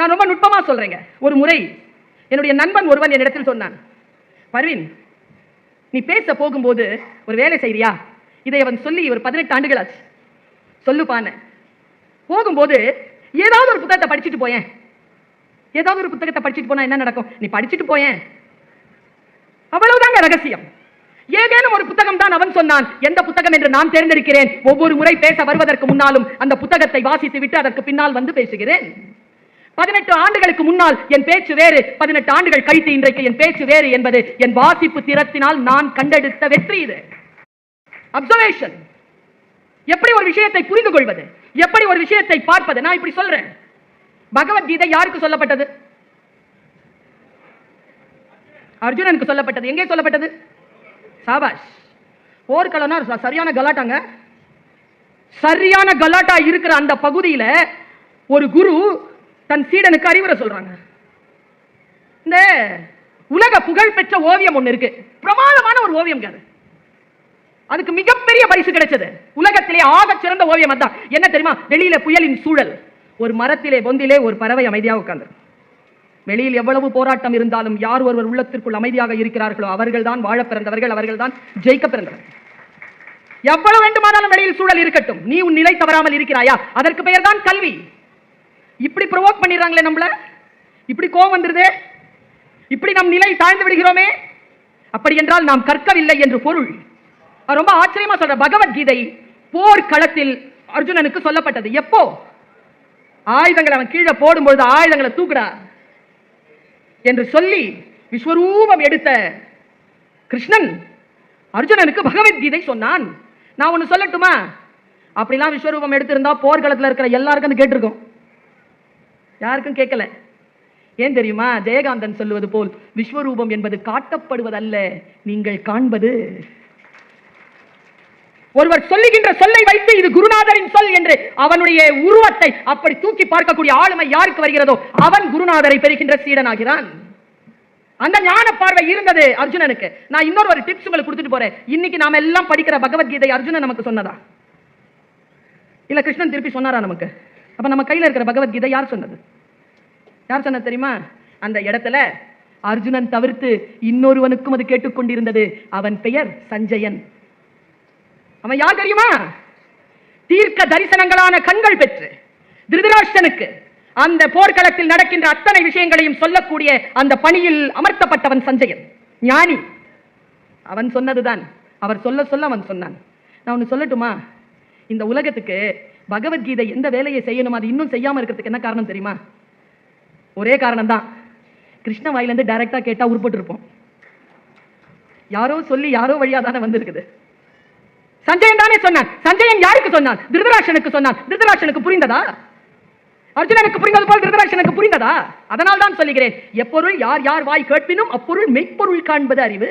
நான் ரொம்ப நுட்பமா சொல்கிறேங்க ஒரு முறை என்னுடைய நண்பன் ஒருவன் என்னிடத்தில் சொன்னான் பர்வீன் நீ பேச போகும்போது ஒரு வேலை செய்றியா? இதை அவன் சொல்லி ஒரு பதினெட்டு ஆண்டுகள் ஆச்சு சொல்லுப்பான போகும்போது ஏதாவது ஒரு புத்தகத்தை படிச்சுட்டு போயேன். ஏதாவது ஒரு புத்தகத்தை படிச்சுட்டு போனா என்ன நடக்கும்? நீ படிச்சுட்டு போயேன். அவ்வளவுதாங்க ரகசியம். ஏதேனும் ஒரு புத்தகம் தான் அவன் சொன்னான். எந்த புத்தகம் என்று நான் தேர்ந்தெடுக்கிறேன். ஒவ்வொரு முறை பேச வருவதற்கு முன்னாலும் அந்த புத்தகத்தை வாசித்து விட்டு அதற்கு பின்னால் வந்து பேசுகிறேன். பதினெட்டு ஆண்டுகளுக்கு முன்னால் என் பேச்சு வேறு பதினெட்டு ஆண்டுகள் கழித்து இன்றைக்கு என் பேச்சு வேறு என்பது என் வாசிப்பு திறத்தினால் நான் கண்டெடுத்த வெற்றி இது. அப்சர்வேஷன் எப்படி ஒரு விஷயத்தை புரிந்து கொள்வது? எப்படி ஒரு விஷயத்தை பார்ப்பது? நான் இப்படி சொல்றேன். பகவத்கீதை யாருக்கு சொல்லப்பட்டது? அர்ஜுனனுக்கு சொல்லப்பட்டது. எங்கே சொல்லப்பட்டது? சாபாஷ். போர்க்களம்னா சரியான கலாட்டாங்க. சரியான கலாட்டா இருக்கிற அந்த பகுதியில ஒரு குரு தன் சீடனுக்கு அறிவுரை சொல்றாங்க. இந்த உலக புகழ் பெற்ற ஓவியம் ஒண்ணு இருக்கு. பிரமாதமான ஒரு ஓவியம் அது. அதுக்கு மிகப்பெரிய பரிசு கிடைச்சது. உலகத்திலே ஆக சிறந்த ஓவியம் அதான் என்ன தெரியுமா? வெளியில புயலின் சூழல். ஒரு மரத்திலே பொந்திலே ஒரு பறவை அமைதியாக உட்கார்ந்து வெளியில் எவ்வளவு போராட்டம் இருந்தாலும் யார் ஒருவர் உள்ளத்திற்குள் அமைதியாக இருக்கிறார்களோ அவர்கள் தான் வாழ பிறந்தவர்கள் அவர்கள் தான் ஜெயிக்க பிறந்தவர்கள். எவ்வளவு வேண்டுமானாலும் வெளியில் சூழல் இருக்கட்டும். நீ உன் நிலை தவறாமல் இருக்கிறாயா? அதற்கு பெயர் தான் கல்வி. இப்படி ப்ரொவோக் பண்ணிடுறாங்களே நம்மள? இப்படி கோவம் வந்துருது? இப்படி நம் நிலை தாழ்ந்து விடுகிறோமே? அப்படி என்றால் நாம் கற்கவில்லை என்று பொருள். அவர் ரொம்ப ஆச்சரியமா சொல்ற பகவத்கீதை போர்க்களத்தில் அர்ஜுனனுக்கு சொல்லப்பட்டது. எப்போ? ஆயுதங்களை அவன் கீழே போடும்பொழுது ஆயுதங்களை தூக்குடா என்று சொல்லி விஸ்வரூபம் எடுத்த கிருஷ்ணன் அர்ஜுனனுக்கு பகவத்கீதை சொன்னான். நான் ஒன்று சொல்லட்டுமா? அப்படிலாம் விஸ்வரூபம் எடுத்திருந்தா போர்க்களத்தில் இருக்கிற எல்லாருக்கும் அது யாருக்கும் கேட்கல. ஏன் தெரியுமா? ஜெயகாந்தன் சொல்லுவது போல் விஸ்வரூபம் என்பது காட்டப்படுவதல்ல நீங்கள் காண்பது. ஒருவர் சொல்லுகின்ற சொல்லை வைத்து இது குருநாதரின் சொல் என்று அவனுடைய உருவத்தை அப்படி தூக்கி பார்க்கக்கூடிய ஆளுமை யாருக்கு வருகிறதோ அவன் குருநாதரை பெறுகின்ற சீடனாகிறான். அந்த ஞான பார்வை இருந்தது அர்ஜுனனுக்கு. நான் இன்னொரு ஒரு டிப்ஸ் உங்களுக்கு கொடுத்துட்டு போறேன். இன்னைக்கு நாம எல்லாம் படிக்கிற பகவத்கீதை அர்ஜுனன் நமக்கு சொன்னதா? இல்ல கிருஷ்ணன் திருப்பி சொன்னாரா நமக்கு? அப்ப நம்ம கையில இருக்கிற பகவத்கீதை யார் சொன்னது? யார் சொன்னது தெரியுமா? அந்த இடத்துல அர்ஜுனன் தவிர்த்து இன்னொருவனுக்கும் அது கேட்டுக்கொண்டிருந்தது. அவன் பெயர் சஞ்சயன். அவன் யார் தெரியுமா? தீர்க்க தரிசனங்களான கண்கள் பெற்று திருதராஷ்டனுக்கு அந்த போர்க்களத்தில் நடக்கின்ற அத்தனை விஷயங்களையும் சொல்லக்கூடிய அந்த பணியில் அமர்த்தப்பட்டவன் சஞ்சயன். ஞானி. அவன் சொன்னதுதான். அவர் சொல்ல சொல்ல அவன் சொன்னான். நான் ஒன்று சொல்லட்டுமா? இந்த உலகத்துக்கு பகவத்கீதை எந்த வேலையை செய்யணும் அது இன்னும் செய்யாம இருக்கிறதுக்கு என்ன காரணம் தெரியுமா? ஒரே காரணம் தான் கிருஷ்ண வாயிலேருந்து டைரெக்டாக கேட்டா உருப்பட்டு இருப்போம் யாரோ சொல்லி யாரோ வழியா தானே வந்திருக்குது. சஞ்சயன் தானே சொன்னான். சஞ்சயன் யாருக்கு சொன்னான்? திருதராஷனுக்கு சொன்னான். திருதராஷனுக்கு புரிந்ததா? அர்ஜுனனுக்கு புரிந்தது போல் திருதராஷனுக்கு புரிந்ததா? அதனால் தான் சொல்லுகிறேன். எப்பொருள் யார் யார் வாய் கேட்பினும் அப்பொருள் மெய்ப்பொருள் காண்பது அறிவு.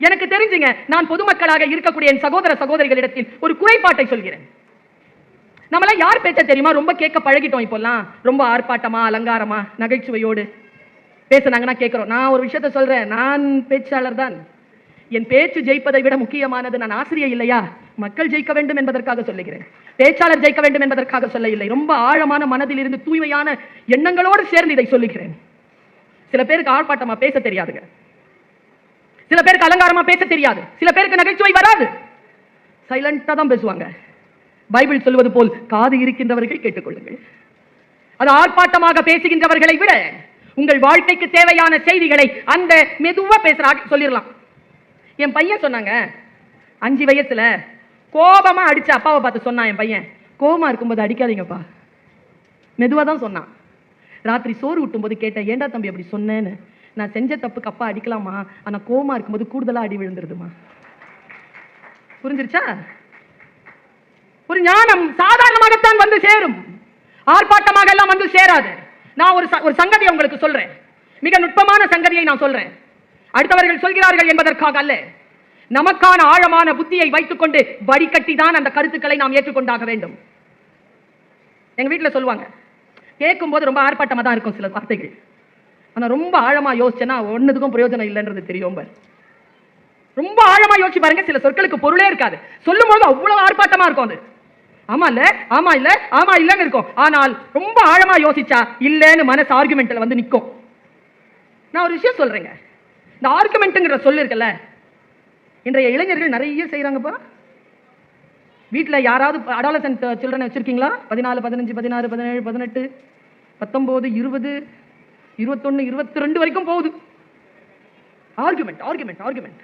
எனக்கு தெரிஞ்சுங்க நான் பொதுமக்களாக இருக்கக்கூடிய என் சகோதர சகோதரிகளிடத்தில் ஒரு குறைபாட்டை சொல்கிறேன். நம்மளாம் யார் பேச்ச தெரியுமா? ரொம்ப கேட்க பழகிட்டோம் இப்போல்லாம். ரொம்ப ஆர்ப்பாட்டமா அலங்காரமா நகைச்சுவையோடு பேசுனாங்கன்னா கேட்குறோம். நான் ஒரு விஷயத்த சொல்றேன். நான் பேச்சாளர் தான். என் பேச்சு ஜெயிப்பதை விட முக்கியமானது நான் ஆசிரியர் இல்லையா? மக்கள் ஜெயிக்க வேண்டும் என்பதற்காக சொல்லுகிறேன். பேச்சாளர் ஜெயிக்க வேண்டும் என்பதற்காக சொல்ல இல்லை ரொம்ப ஆழமான மனதில் இருந்து தூய்மையான எண்ணங்களோடு சேர்ந்து இதை சொல்லுகிறேன். சில பேருக்கு ஆர்ப்பாட்டமா பேச தெரியாதுங்க. சில பேருக்கு அலங்காரமா பேச தெரியாது. சில பேருக்கு நகைச்சுவை வராது. சைலண்டா தான் பேசுவாங்க. பைபிள் சொல்வது போல் காது இருக்கின்றவர்கள் கேட்டுக்கொள்ளுங்கள். அது ஆர்ப்பாட்டமாக பேசுகின்றவர்களை விட உங்கள் வாழ்க்கைக்கு தேவையான செய்திகளை அந்த மெதுவா பேசுற சொல்லிடலாம் என் பையன் சொன்னாங்க அஞ்சு வயசுல கோபமா அடிச்ச அப்பாவை பார்த்து சொன்னான் என் பையன். கோபமா இருக்கும்போது அடிக்காதீங்கப்பா. மெதுவா தான் சொன்னான். ராத்திரி சோறு ஊட்டும்போது கேட்டேன் ஏன்டா தம்பி அப்படி சொன்னேன்னு? நான் செஞ்ச தப்புக்கு அப்பா அடிக்கலாமா? ஆனா கோவமா இருக்கும்போது கூடுதலா அடி விழுந்துருதுமா? புரிஞ்சிருச்சா? ஒரு ஞானம் சாதாரணமாகத்தான் வந்து சேரும். ஆர்ப்பாட்டமாக எல்லாம் வந்து சேராது. நான் ஒரு ச- ஒரு சங்கதியை உங்களுக்கு சொல்றேன். மிக நுட்பமான சங்கதியை நான் சொல்றேன். அடுத்தவர்கள் சொல்கிறார்கள் என்பதற்காக அல்ல. நமக்கான ஆழமான புத்தியை வைத்துக்கொண்டு வடிகட்டி தான் அந்த கருத்துக்களை நாம் ஏற்றுக்கொண்டாக வேண்டும். எங்க வீட்டில் சொல்லுவாங்க கேட்கும்போது ரொம்ப ஆர்ப்பாட்டமாக தான் இருக்கும் சில வார்த்தைகள். ஆனால் ரொம்ப ஆழமாக யோசிச்சேன்னா ஒண்ணுத்துக்கும் பிரயோஜனம் இல்லைன்றது தெரியும் பார். ரொம்ப ஆழமாக யோசிச்சு பாருங்க சில சொற்களுக்கு பொருளே இருக்காது. சொல்லும்போது அவ்வளோ ஆர்ப்பாட்டமாக இருக்கும் அது. ஆமா இல்ல? ஆமா இல்ல? ஆமா இல்லன்னு இருக்கும். ஆனால் ரொம்ப ஆழமா யோசிச்சா இல்லன்னு மனசு ஆர்குமெண்ட்ல வந்து நிற்கும் நான் ஒரு விஷயம் சொல்றேங்க. இந்த ஆர்குமெண்ட்டுங்கிற சொல் இருக்குல்ல? இன்றைய இளைஞர்கள் நிறைய செய்றாங்கப்பா வீட்டில் யாராவது அடாலசன்ட் சில்ட்ரன் வச்சுருக்கீங்களா? பதினாலு பதினஞ்சு பதினாறு பதினேழு பதினெட்டு பத்தொம்போது இருபது இருபத்தொன்று இருபத்தி ரெண்டு வரைக்கும் போகுது. ஆர்குமெண்ட் ஆர்குமெண்ட் ஆர்குமெண்ட்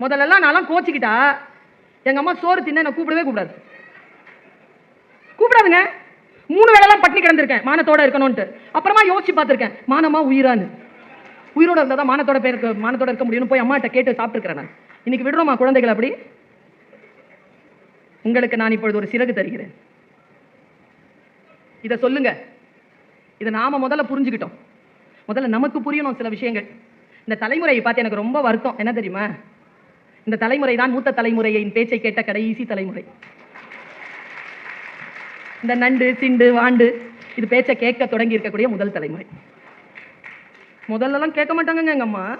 முதல்லலாம் நான்லாம் கோச்சிக்கிட்டா எங்கள் அம்மா சோறு தின்ன என்னை கூப்பிடவே கூடாது கூப்பிடாதுங்க. மூணு வேலைலாம் பட்டினி கிடந்திருக்கேன். மானத்தோட இருக்கணும்ட்டு அப்புறமா யோசிச்சு பார்த்துருக்கேன். மானமா உயிரான்னு. உயிரோட இருந்தால் தான் மானத்தோட பேருக்கு மானத்தோட இருக்க முடியும்னு போய் அம்மாட்ட கேட்டு சாப்பிட்டுருக்கிறேன் நான். இன்னைக்கு விடுறோமா குழந்தைகள் அப்படி? உங்களுக்கு நான் இப்பொழுது ஒரு சிறகு தருகிறேன். இதை சொல்லுங்க. இதை நாம முதல்ல புரிஞ்சுக்கிட்டோம். முதல்ல நமக்கு புரியணும் சில விஷயங்கள். இந்த தலைமுறையை பார்த்து எனக்கு ரொம்ப வருத்தம். என்ன தெரியுமா? இந்த தலைமுறை தான் மூத்த தலைமுறையின் பேச்சை கேட்ட கடைசி தலைமுறை. இந்த நண்டு சிண்டு வாண்டு இது பேச்சை கேட்க தொடங்கி இருக்கக்கூடிய முதல் தலைமுறை. முதல்லலாம் கேட்க மாட்டாங்கங்க எங்க அம்மா.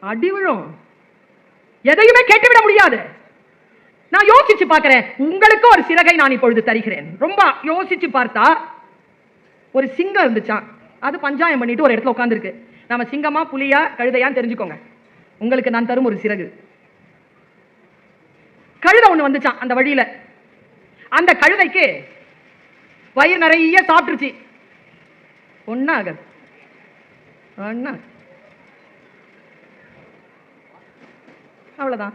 அடி விழும். எதையுமே கேட்டுவிட முடியாது. நான் யோசிச்சு பார்க்கிறேன். உங்களுக்கு ஒரு சிறகை நான் இப்பொழுது தருகிறேன். ரொம்ப யோசிச்சு பார்த்தா ஒரு சிங்கம் இருந்துச்சான் அது பஞ்சாயம் பண்ணிட்டு ஒரு இடத்துல உட்காந்துருக்கு நம்ம சிங்கமா புலியா கழுதையான்னு தெரிஞ்சுக்கோங்க. உங்களுக்கு நான் தரும் ஒரு சிறகு. கழுதை ஒன்று வந்துச்சான் அந்த வழியில. அந்த கழுதைக்கு வயிறு நிறைய சாப்பிட்டுருச்சு. ஒன்னாக ஒன்னா அவ்வளவுதான்.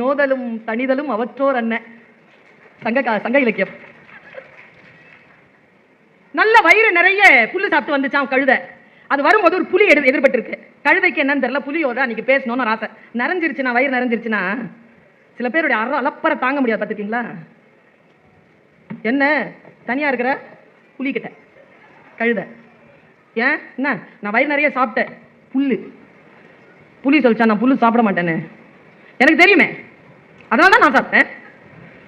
நோதலும் தனிதலும் அவற்றோர் அண்ணன் சங்க சங்க இலக்கியம். நல்ல வயிறு நிறைய புல்லு சாப்பிட்டு வந்துச்சான் கழுதை. அது வரும்போது ஒரு புலி எடு எதிர்பட்டிருக்கு. கழுதைக்கு என்னன்னு தெரியல புலியோட அன்னைக்கு பேசணும்னு ஆசை. நிறைஞ்சிருச்சுன்னா வயிறு நிறைஞ்சிருச்சுன்னா சில பேருடைய அற அலப்பறை தாங்க முடியாது பார்த்துருக்கீங்களா? என்ன? தனியாக இருக்கிற புலிக்கிட்ட. கழுத. ஏன்? என்ன? நான் வயிறு நிறைய சாப்பிட்டேன். புல்லு. புலி சொல்லிச்சா நான் புல்லு சாப்பிட மாட்டேன்னு. எனக்கு தெரியுமே. அதனால தான் நான் சாப்பிட்டேன்.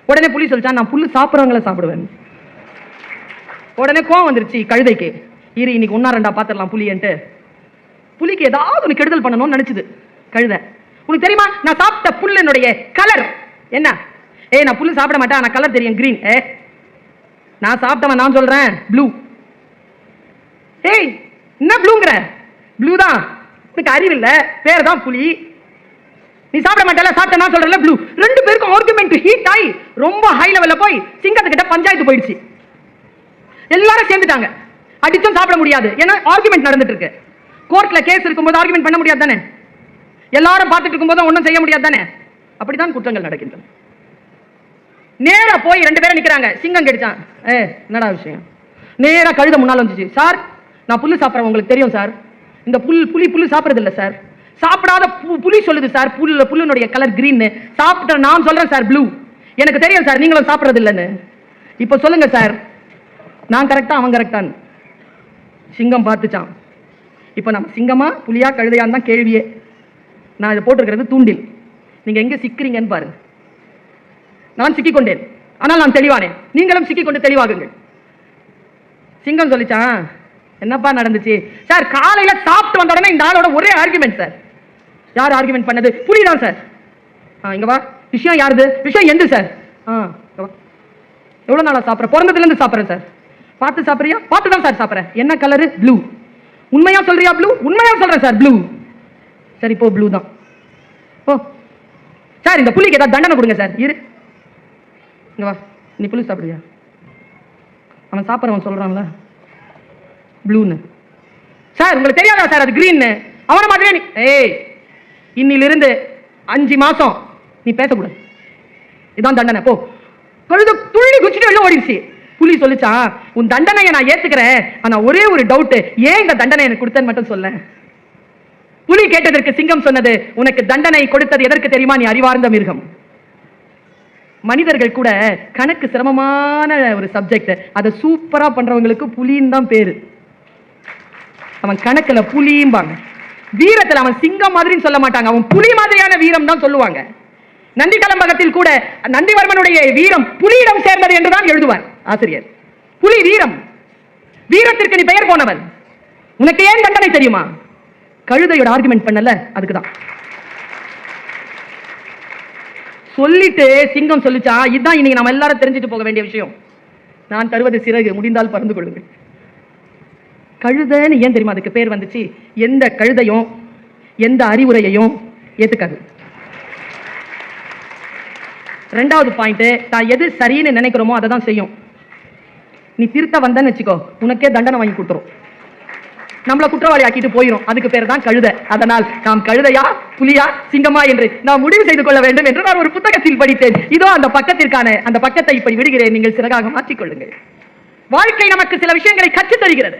உடனே புலி சொல்லிச்சா நான் புல்லு சாப்பிட்றவங்கள சாப்பிடுவேன். உடனே கோவம் வந்துருச்சு கழுதைக்கு. இரு இன்னைக்கு ஒன்றா ரெண்டா பாத்திரலாம் புலின்ட்டு புலிக்கு ஏதாவது ஒன்று கெடுதல் பண்ணணும்னு நினச்சிது. கழுத. உனக்கு தெரியுமா? நான் சாப்பிட்ட புல்லினுடைய கலர் என்ன? ஏய் நான் புல் சாப்பிட மாட்டேன் ஆனால் கலர் தெரியும் கிரீன் ஏ நான் சாப்பிட்டவன் நான் சொல்கிறேன் ப்ளூ ஏய் என்ன ப்ளூங்கிற ப்ளூ தான். உனக்கு இல்லை. பேர் தான் புலி. நீ சாப்பிட மாட்டல சாப்பிட்ட நான் சொல்றேன்ல ப்ளூ ரெண்டு பேருக்கும் ஆர்குமெண்ட் ஹீட் ஆகி ரொம்ப ஹை லெவலில் போய் சிங்கத்துக்கிட்ட பஞ்சாயத்து போயிடுச்சு. எல்லாரும் சேர்ந்துட்டாங்க. அடிச்சும் சாப்பிட முடியாது. ஏன்னா ஆர்குமெண்ட் நடந்துட்டு இருக்கு கோர்ட்ல கேஸ் இருக்கும்போது ஆர்குமெண்ட் பண்ண முடியாது தானே? எல்லாரும் பார்த்துட்டு இருக்கும்போது ஒன்றும் செய்ய முடியாது தானே? அப்படிதான் குற்றங்கள் நடக்கின்றன. நேரா போய் ரெண்டு பேரும் நிக்கிறாங்க. சிங்கம் கடிச்சான். ஏ என்னடா விஷயம்? நேரா கழுத முன்னால் வந்துச்சு. சார் நான் புல்லு சாப்பிட்றேன். உங்களுக்கு தெரியும் சார். இந்த புல் புலி புல்லு சாப்பிட்றதில்ல சார். சாப்பிடாத பு- புலி சொல்லுது சார். புல்ல புல்லுனுடைய கலர் கிரீன் சாப்பிட்ட நான் சொல்றேன் சார் ப்ளூ எனக்கு தெரியும் சார். நீங்களும் சாப்பிட்றது இல்லைன்னு இப்போ சொல்லுங்க சார். நான் கரெக்டா அவன் கரெக்டான்னு சிங்கம் பார்த்துச்சான் இப்போ நம்ம சிங்கமா புலியா கழுதையான்னு தான் கேள்வியே. நான் இதை போட்டிருக்கிறது தூண்டில். நீங்கள் எங்கே சிக்கிறீங்கன்னு பாருங்க. நான் சிக்கிக்கொண்டேன் ஆனால் நான் தெளிவானேன். நீங்களும் சிக்கிக்கொண்டு தெளிவாகுங்கள். சிங்கம் சொல்லிச்சான் என்னப்பா நடந்துச்சு? சார் காலையில் சாப்பிட்டு வந்த உடனே இந்த ஆளோட ஒரே ஆர்குமெண்ட் சார். யார் ஆர்குமெண்ட் பண்ணது? புலிதான் சார். ஆ இங்கே வா. விஷயம் யாருது? விஷயம் எந்த சார்? ஆ எவ்வளோ நாளாக சாப்பிட்றேன் பிறந்ததுலேருந்து சாப்பிட்றேன் சார். பார்த்து சாப்பிட்றியா? பார்த்து தான் சார் சாப்பிட்றேன். என்ன கலரு ப்ளூ உண்மையா சொல்றியா ப்ளூ உண்மையா சொல்றேன் சார் ப்ளூ சரி போ ப்ளூ தான். ஓ சார் இந்த புலிக்கு ஏதாவது தண்டனை கொடுங்க சார் இரு. இங்கே வா. நீ புளி சாப்பிட்றியா? அவன் சாப்பிட்றவன் சொல்கிறான்ல ப்ளூன்னு சார் உங்களுக்கு தெரியாதா சார் அது க்ரீன்னு அவனை மாதிரியே நீ. ஏய் இன்னிலிருந்து அஞ்சு மாதம் நீ பேசக்கூடாது. இதான் தண்டனை. போ. கழுத துள்ளி குச்சிட்டு வெளில ஓடிடுச்சு. புலி சொல்லிச்சான் உன் தண்டனையை நான் ஏத்துக்கிறேன். ஆனா ஒரே ஒரு டவுட் ஏன் இந்த தண்டனை எனக்கு கொடுத்தேன்னு மட்டும் சொல்ல. புலி கேட்டதற்கு சிங்கம் சொன்னது உனக்கு தண்டனை கொடுத்தது எதற்கு தெரியுமா? நீ அறிவார்ந்த மிருகம். மனிதர்கள் கூட கணக்கு சிரமமான ஒரு சப்ஜெக்ட் அதை சூப்பரா பண்றவங்களுக்கு புலின்னு தான் பேரு. அவன் கணக்குல புலியும்பாங்க வீரத்தில் அவன் சிங்கம் மாதிரின்னு சொல்ல மாட்டாங்க. அவன் புலி மாதிரியான வீரம் தான் சொல்லுவாங்க. நந்தி கலம்பகத்தில் கூட நந்திவர்மனுடைய வீரம் புலியிடம் சேர்ந்தது என்றுதான் எழுதுவார். ஆசிரியர். புலி வீரம். வீரத்திற்கு நீ பெயர் போனவன் உனக்கு ஏன் தண்டனை தெரியுமா? கழுதையோட ஆர்குமெண்ட் பண்ணல அதுக்குதான். சொல்லிட்டு சிங்கம் சொல்லிச்சா இதுதான் இன்னைக்கு நம்ம எல்லாரும் தெரிஞ்சுட்டு போக வேண்டிய விஷயம். நான் தருவது சிறகு முடிந்தால் பறந்து கொள்ளுங்கள். கழுதைன்னு ஏன் தெரியுமா அதுக்கு பேர் வந்துச்சு? எந்த கழுதையும் எந்த அறிவுரையையும் ஏத்துக்காது. ரெண்டாவது பாயிண்ட் தான் எது சரின்னு நினைக்கிறோமோ அதை தான் செய்யும். நீ திருத்த வந்தன்னு வச்சுக்கோ உனக்கே தண்டனை வாங்கி கொடுத்துரும். நம்மளை குற்றவாளி ஆக்கிட்டு போயிடும் அதுக்கு பேர் தான் கழுத. அதனால் நாம் கழுதையா புலியா சிங்கமா என்று நாம் முடிவு செய்து கொள்ள வேண்டும் என்று நான் ஒரு புத்தகத்தில் படித்தேன். இதோ அந்த பக்கத்திற்கான அந்த பக்கத்தை இப்படி விடுகிறேன். நீங்கள் சிறகாக மாற்றிக்கொள்ளுங்கள். வாழ்க்கை நமக்கு சில விஷயங்களை கற்றுத் தருகிறது